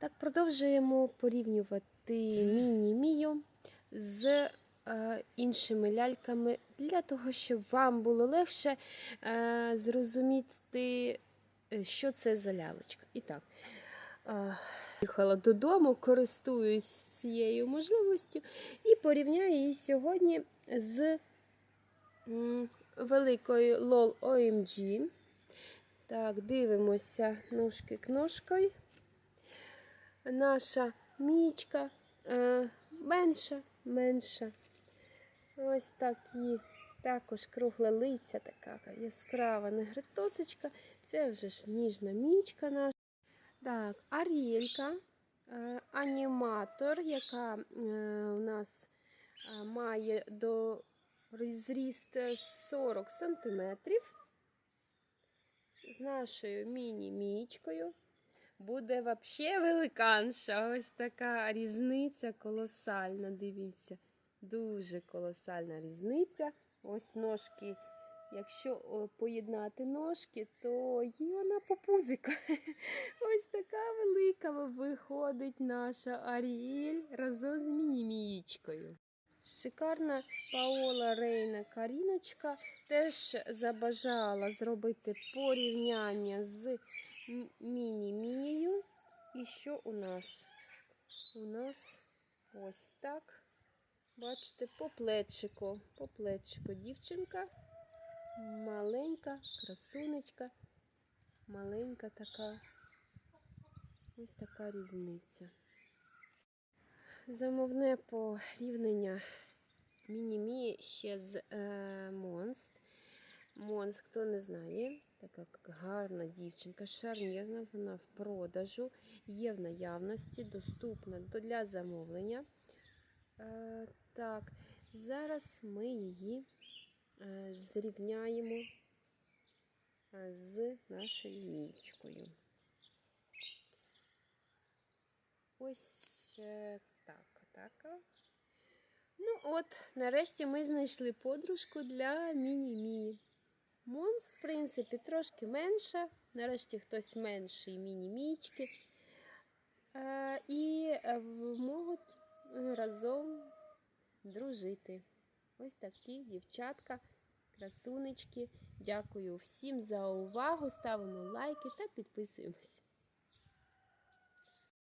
Так, продовжуємо порівнювати міні-мію з е, іншими ляльками для того, щоб вам було легше е, зрозуміти, е, що це за лялечка. І так, їхала додому, користуюсь цією можливістю і порівняю її сьогодні з великою LOL OMG. Так, дивимося ножки к ножкою наша мічка е, менша, менша. Ось такі також кругла лиця, така яскрава негритосочка. Це вже ж ніжна мічка наша. Так, Аріелька, е, аніматор, яка е, у нас має до зріст 40 см. З нашою міні-мічкою буде вообще великанша. Ось така різниця колосальна. Дивіться, дуже колосальна різниця. Ось ножки. Якщо поєднати ножки, то є вона по пузика. Ось така велика виходить наша Аріель разом з мінімічкою. Шикарна Паола Рейна Каріночка теж забажала зробити порівняння з м- міні-мією. І що у нас? У нас ось так. Бачите, по плечику. По плечику дівчинка. Маленька, красунечка. Маленька така. Ось така різниця. Замовне порівняння міні-мі ще з е. Монст, хто не знає, така гарна дівчинка, шарнірна, вона в продажу, є в наявності, доступна для замовлення. Е, так, зараз ми її е, зрівняємо е, з нашою мічкою. Ось е, так, так. Ну от, нарешті ми знайшли подружку для міні-мі. Монс, в принципі, трошки менша. Нарешті хтось менший міні-мічки. Е, і е, можуть разом дружити. Ось такі дівчатка, красунечки. Дякую всім за увагу. Ставимо лайки та підписуємося.